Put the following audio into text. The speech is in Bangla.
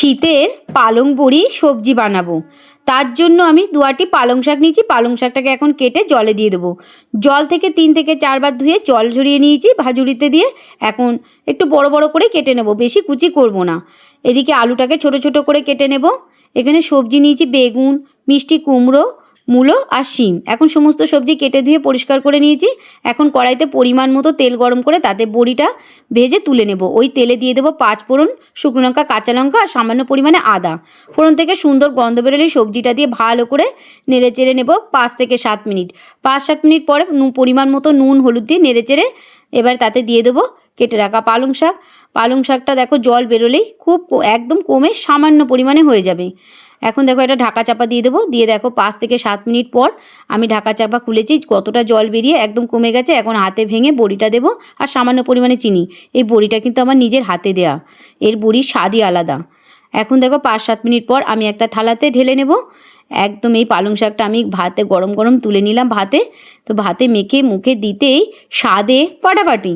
শীতের পালং বড়ি সবজি বানাবো। তার জন্য আমি দুয়াটি পালং শাক নিয়েছি। পালং শাকটাকে এখন কেটে জলে দিয়ে দেবো। জল থেকে তিন থেকে চারবার ধুয়ে জল ঝরিয়ে নিয়েছি ভাজুরিতে দিয়ে। এখন একটু বড় বড় করে কেটে নেব, বেশি কুচি করব না। এদিকে আলুটাকে ছোট ছোট করে কেটে নেব। এখানে সবজি নিয়েছি বেগুন, মিষ্টি কুমড়ো মূলো আর শিম। এখন সমস্ত সবজি কেটে ধুয়ে পরিষ্কার করে নিয়েছি। এখন কড়াইতে পরিমাণ মতো তেল গরম করে তাতে বড়িটা ভেজে তুলে নেব। ওই তেলে দিয়ে দেবো পাঁচ ফোড়ন শুকনো লঙ্কা, কাঁচা লঙ্কা আর সামান্য পরিমাণে আদা। ফোড়ন থেকে সুন্দর গন্ধ বেরোলে সবজিটা দিয়ে ভালো করে নেড়ে চেড়ে নেব পাঁচ থেকে সাত মিনিট। পাঁচ সাত মিনিট পরে পরিমাণ মতো নুন, হলুদ দিয়ে নেড়ে চেড়ে এবার তাতে দিয়ে দেবো কেটে রাখা। পালং শাক, পালং শাকটা দেখো জল বেরোলেই খুব একদম কমে সামান্য পরিমাণে হয়ে যাবে। এখন দেখো এটা ঢাকা চাপা দিয়ে দেবো। দিয়ে দেখো পাঁচ থেকে সাত মিনিট পর আমি ঢাকা চাপা খুলেছি, কতটা জল বেরিয়ে একদম কমে গেছে। এখন হাতে ভেঙে বড়িটা দেবো আর সামান্য পরিমাণে চিনি। এই বড়িটা কিন্তু আমার নিজের হাতে দেয়া। এর বড়ির স্বাদই আলাদা। এখন দেখো পাঁচ সাত মিনিট পর আমি একটা থালাতে ঢেলে নেব। একদম এই পালং শাকটা আমি ভাতে গরম গরম তুলে নিলাম ভাতে। তো ভাতে মেখে মুখে দিতেই স্বাদে ফাটাফাটি।